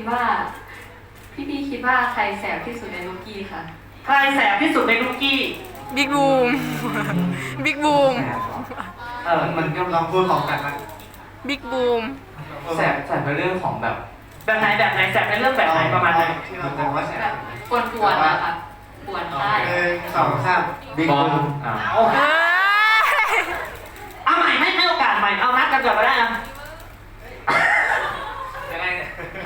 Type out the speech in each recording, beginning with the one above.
ดว่า พี่พี่คิดว่าใครแสบที่สุดในลูกกี้ค่ะใครแสบที่สุดในลูกกี้ บิ๊กบูม บิ๊กบูม เออมันก็ลองพูดพร้อมกันนะบิ๊กบูม แสบแสบในเรื่องของแบบแบบไหนแบบไหนแสบในเรื่องแบบไหนประมาณไหนที่เราบอกว่าแสแบบบปวดปวดๆนะคะปวดได้หนึ่งสองสามบิ๊กบอบูลมอ่าโอ้โหเอ้ยเอาใหม่ให้ให้โอกาสใหม่เอานัดกันก่อนก็ได้นะ ยังไง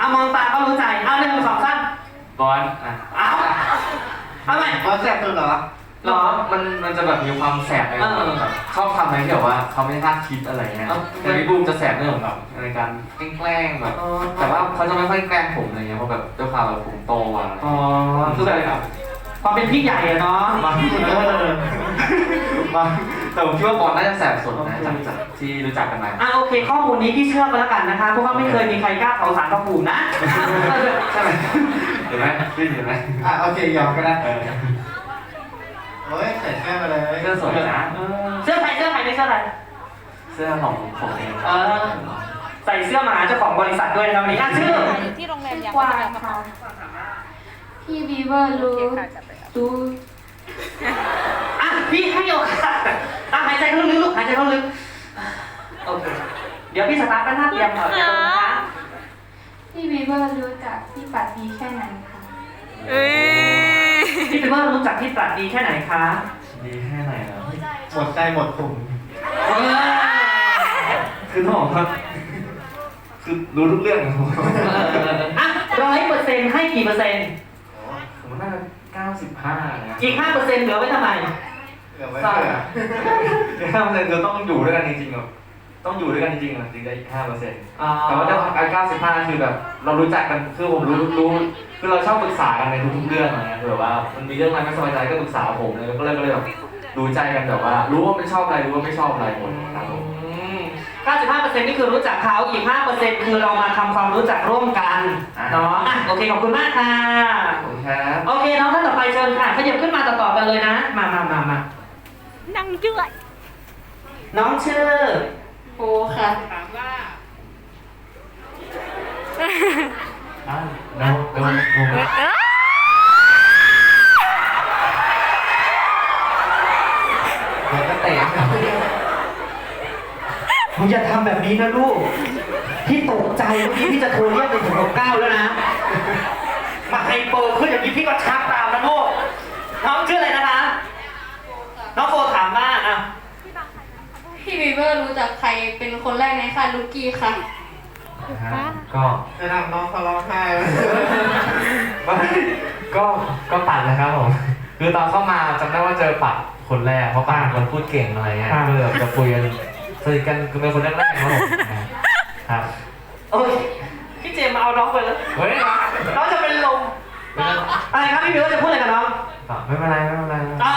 เนี่ยเอามองตาก็รู้ใจ เอาหนึ่งสองสามบอลอะเอาเอาใหม่ บอลแสบตัวเหรอ หรอ มันมันจะแบบมีความแสบในเออแบบชอบทำอะไรที่แบบว่าเขาไม่คาดคิดอะไรเงี้ยเออแต่พี่บูมจะแสบเรื่องของแบบในการแกล้งๆแบบ แต่ว่าเขาจะไม่ค่อยแกล้งผมอะไรเงี้ยเพราะแบบด้วยความแบบผมโตกว่าอ๋อคือแบบความเป็นพี่ใหญ่อะเนาะบางเออบาง แต่ผมคิดว่าบอลน่าจะแสบสุดนะจากจากที่รู้จักกันมา อะโอเค ข้อมูลนี้พี่เชื่อก็แล้วกันนะคะเพราะว่าไม่เคยมีใครกล้าเผาสารพระภูมินะใช่ไหมเห็นไหมขึ้นเห็นไหมอะโอเคยอมก็ได้เออโอ้ยใส่เสื้อมาเลยเสื้อสวยนะเสื้อใครเสื้อใครไม่เสื้ออะไรเสื้อของผมเองเออใส่เสื้อมาหาเจ้าของบริษัทด้วยนะครับวันนี้อะชื่อที่โรงแรมชื่ยัองกวางค่ะพี่บีเวอร์รู้รู้อะ พี่ให้โอกาสอะหายใจเข้าลึกลูกหายใจเข้าลึกโอเค เดี๋ยวพี่สตาร์ทกันหน้าเตรียมก่อนนะคะพี่บีเวอร์รู้จักพี่ปัดดีแค่ไหนคะเอ้ยพี่เป็นว่ารู้จักพี่ปรัดดีแค่ไหนคะ ดีแค่ไหนแล้วหมดใจหมดขุมเออคือต้องบอกว่าคือรู้ทุกเรื่องของผมอะร้อยเปอร์เซ็นต์ให้กี่เปอร์เซ็นต์ผมน่าจะเก้าสิบห้านะ อีกห้าเปอร์เซ็นต์เหลือไว้ทำไม เหลือไว้ใช่เผื่อห้าเปอร์เซ็นต์คือต้องอยู่ด้วยกันจริงๆแบบต้องอยู่ด้วยกันจริงๆอะถึงได้อีกห้าเปอร์เซ็นต์อ๋อแต่ว่าถ้าไอ้เก้าสิบห้าคือแบบ เรารู้จักกันคือผมรู้รู้คือเราชอบปรึกษากันในทุกๆเรื่องอะไรเงี้ยคือแบบว่ามันมีเรื่องอะไรไม่สบายใจก็ปรึกษาผมเลยก็เลยก็เลยแบบรู้ใจกันแบบว่า รู้ว่าไม่ชอบอะไรรู้ว่าไม่ชอบอะไรหมดครับผม95%นี่คือรู้จักเขาอีก 5%คือเรามาทำความรู้จักร่วมกันเนาะอะโอเค ขอบคุณมากค่ะ ขอบคุณครับ โอเคน้องท่านต่อไปเชิญค่ะ ขยับขึ้นมาต่อๆกันเลยนะ มามามามา นั่งเจือยน้องชื่อโอค่ะอ้าวเดี๋ยวเดี๋ยวผมเอ้ยเดี๋ยวก็เตะผมอย่าทำแบบนี้นะลูก พี่ตกใจเมื่อกี้พี่จะโทรเรียกเป็นถึงเก้าแล้วนะ มาไฮเปอร์ขึ้นอย่างนี้พี่ก็ชักตามนะลูก น้องชื่ออะไรนะคะ น้องโฟถามว่าอะ พี่บีเวอ ร์รู้จักใครเป็นคนแรกในค่ายลูกกี้คะก็ จะทำน้องเขาร้องไห้ไม่ก็ก็ปัดนะครับผม คือตอนเข้ามาจำได้ว่าเจอปัดคนแรกเพราะปัดเป็นคนพูดเก่งอะไรเงี้ยอ่า ก็เลยแบบจะคุยกันสนิทกันคือเป็นคนแรกๆครับผมครับโอ้ยพี่เจมส์มาเอาน้องไปแล้วเฮ้ยน้องจะเป็นลมอะไรครับพี่บิวจะพูดอะไรกับน้อง ไม่เป็นไรไม่เป็นไรอ่า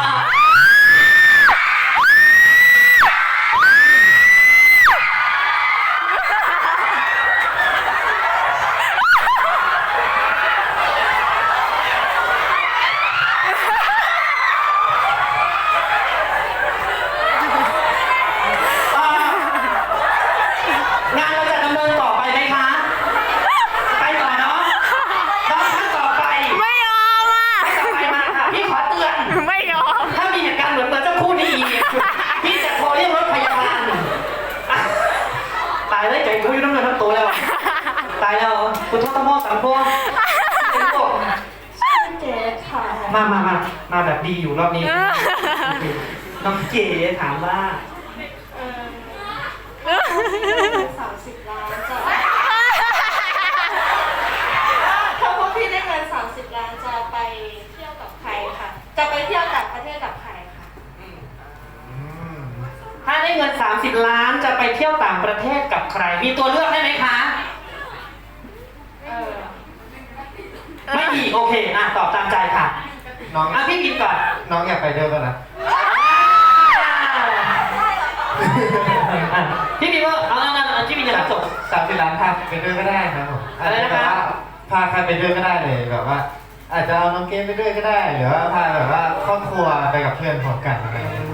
มามามามาแบบดีอยู่รอบนี้ น้องเก๋ถามว่าสามสิบล้านจะถ้าพวกพี่ได้เงินสามสิบล้านจะไปเที่ยวกับใครคะจะไปเที่ยวต่างประเทศกับใครคะถ้าได้เงิน 30 ล้านจะไปเที่ยวต่างประเทศกับใคร มีตัวเลือกได้ไหมคะ เออ ไม่มีโอเคอะตอบตามใจค่ะ น้อง อะพี่กินก่อนน้องอยากไปด้วยป่ะนะอะพี่มีว่าเอาเอาเอาเอาพี่มีจะรับส่ง สามสิบล้านพาไปด้วยก็ได้ครับผมอะไรนะครับ อาจจว่าพาใครไปด้วยก็ได้เลยแบบว่า อาจจะเอาน้องเกมไปด้วยก็ได้ หรือว่าพาแบบว่าครอบครัวไปกับเพื่อนพร้อมกันอะไรอย่างเงี้ย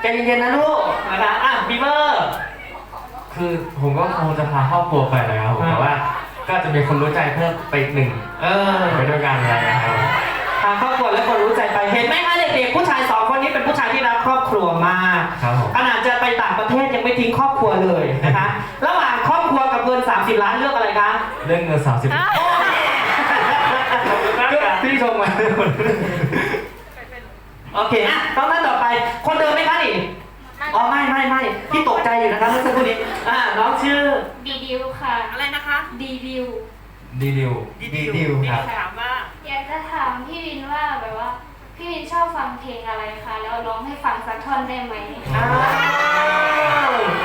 ใจเย็นๆนะลูกนะคะอะบีเบอร์ คือผมก็คงจะพาครอบครัวไปนะครับผมอ่า แต่ว่าแก็จะมีคนรู้ใจเพิ่มไปอีกหนึ่งเออไปด้วยกันอะไรนะครับ ทางครอบครัวและคนรู้ใจไปเห็นไหมคะเด็กๆผู้ชายสองคนนี้เป็นผู้ชายที่รักครอบครัวมากครับผม ขนาดจะไปต่างประเทศยังไม่ทิ้งครอบครัวเลยนะคะระหว่างครอบครัวกับเงิน30 ล้านเลือกอะไรคะ เรื่องเงินสามสิบ พี่ชมมาโอเคอะต้องท่านต่อไป คนเดิมไหมคะนี่อ๋อไม่ไม่ไม่พี่ตกใจอยู่นะคะเมื่อสักครู่นี้อ่าน้องชื่อ ดีดิวค่ะ อะไรนะคะ ดีดิวดีดิวดีดิวครับ ถามว่าอยา กจะถามพี่วินว่าแบบว่า พี่วินชอบฟังเพลงอะไรคะแล้วร้องให้ฟังสักท่อนได้ไหมอ้าว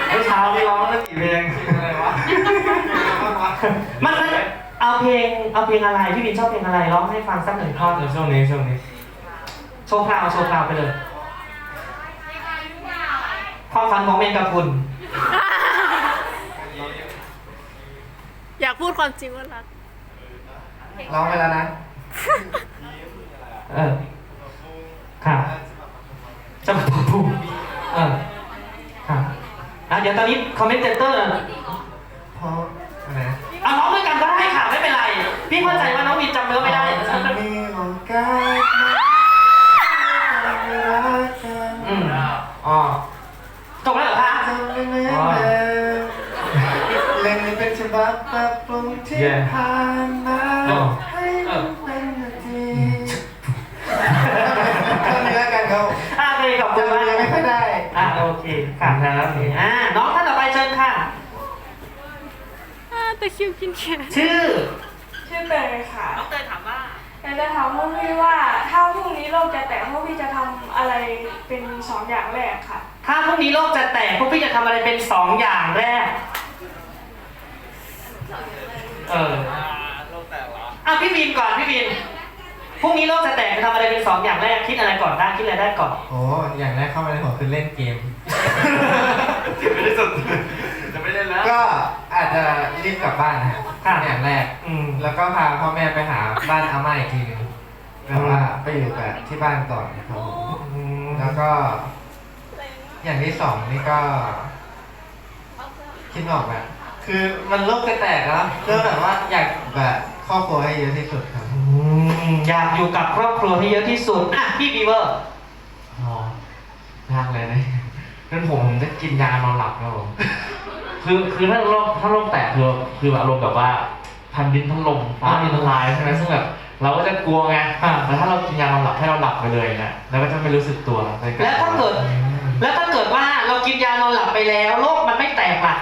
เมื่อเช้านี้ร้องตั้งกี่เพลงอะไรวะมันมันเอาเพลงเอาเพลงอะไรพี่วินชอบเพลงอะไรร้องให้ฟังสักหนึ่งท่อนช่วงนี้ช่วงนี้โชว์พราวโชว์พราวไปเลย ความฝันของเมนกับคุณ อยากพูดความจริงว่ารัก ร้องไปแล้วนะ เออค่ะจะมาปุ๊บปุ๊บเออค่ะอะเดี๋ยวตอนนี้คอมเมนเตอร์เพราะอะไรนะเอาร้องด้วยกันก็ได้ค่ะไม่เป็นไร พี่เข้าใจว่าน้องวินจำเนื้อไม่ได้จะมีโอกาสไหมจะรักกันอืมอ๋อจบแล้วเหรอคะจำได้ไหมเล่นนี้เป็นฉบับปรับปรุงที่ผ่านมาให้มันเป็นนาทีเท่านี้แล้วกันครับ อะโอเคขอบคุณ จำ มาก ยังไม่ค่อยได้ อะโอเคค่ะครับอ่าน้องท่านต่อไปเชิญค่ะ อ่าแต่คิวกินแค่ชื่อ ชื่อเตยค่ะน้องเตยถามว่าอยากจะถามพวกพี่ว่าถ้าพรุ่งนี้โลกจะแตกพวกพี่จะทำอะไรเป็นสองอย่างแรกค่ะ ถ้าพรุ่งนี้โลกจะแตกพวกพี่จะทำอะไรเป็นสองอย่างแรก เอออะพี่วินก่อนพี่วินพรุ่งนี้โลกจะแตกจะทำอะไรเป็นสองอย่างแรกคิดอะไรก่อนได้คิดอะไรได้ก่อน โอ้อย่างแรกเข้ามาในหัวคือเล่นเกม ไม่ได้สุดจะไม่เล่นแล้วก็อาจจะรีบกลับบ้านนะฮะค่ะ อย่างแรก อืม แล้วก็พาพ่อแม่ไปหาบ้านอาม่าอีกทีหนึงแบบว่าไปอยู่กับที่บ้านก่อนครับผมแล้วก็ อย่างที่สองนี่ก็ คิดไม่ออกแบบคือมันโลกจะแตกแล้วก็แบบว่าอยากแบบครอบครัวให้เยอะที่สุดครับ อืมอยากอยู่กับครอบครัวให้เยอะที่สุด อะ พี่บีเวอร์ อ๋อยากเลยนะ งั้นผมผมจะกินยานอนหลับครับผม คือคือถ้าโลกถ้าโลกแตกคือคือแบบอารมณ์แบบว่าพันดินถล่มฟ้าดินทลายใช่ไหมซึ่งแบบเราก็จะกลัวไงแต่ถ้าเรากินยานอนหลับให้เราหลับไปเลยนะแล้วก็จะไม่รู้สึกตัวแล้วถ้าเกิด แล้วถ้าเกิดว่าเรากินยานอนหลับไปแล้วโลกมันไม่แตกล่ะ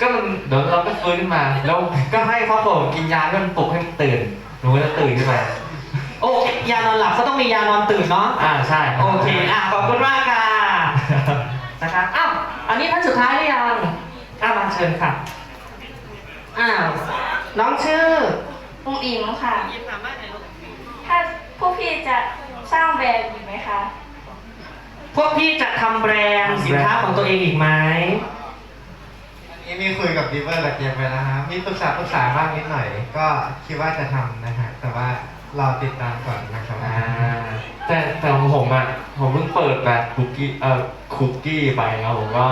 ก็มันเดี๋ยวเราก็ฟื้นขึ้นมา แล้วก็ให้ครอบครัวผมกินยาให้มันปลุกให้มันตื่นหนูก็จะตื่นขึ้นมาโอเคยานอนหลับก็ต้องมียานอนตื่นเนาะอ่าใช่โอเค อะขอบคุณมากค่ะ นะครับอ้าวอันนี้ท่านสุดท้ายหรือยังอ้าวมาเชิญค่ะอ้าวน้องชื่อปุงอิมค่ะถ้าพวกพี่จะสร้างแบรนด์อีกไหมคะ พวกพี่จะทำแบรนด์สินค้าของตัวเองอีกไหมอันนี้มีคุยกับดิเวอร์กับเจมไปแล้วครับมีปรึกษาปรึกษาบ้างนิดหน่อย ก็คิดว่าจะทำนะฮะแต่ว่า รอติดตามก่อนนะครับอ่าแต่แต่ของผมอะผมเพิ่งเปิดแบบคุกกี้เอ่อคุกกี้ไปครับผมก็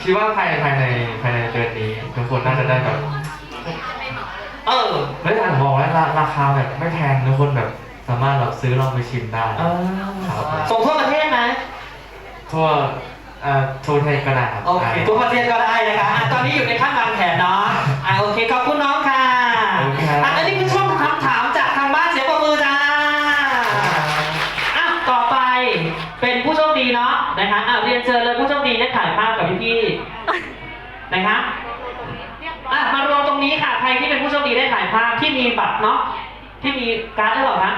คิดว่าภายภายในภายในเดือนนี้ทุกคนน่าจะได้แบบเออไม่ต่างบอกแล้วราราคาแบบไม่แพงทุกคนแบบสามารถแบบซื้อลองไปชิมได้เออครับส่งทั่วประเทศไหมทั่วเอ่อทั่วไทยก็ได้ครับ โอเคทั่วประเทศก็ได้นะคะอะตอนนี้อยู่ในขั้นวางแผนเนาะอะโอเคขอบคุณน้อง ชิญเลยผู้โชคดีได้ถ่ายภาพกับพี่ๆนะคะอะมารวมตรงนี้ค่ะ ใครที่เป็นผู้โชคดีได้ถ่ายภาพที่มีบัตรเนาะที่มีการ์ดหรือเปล่าคะ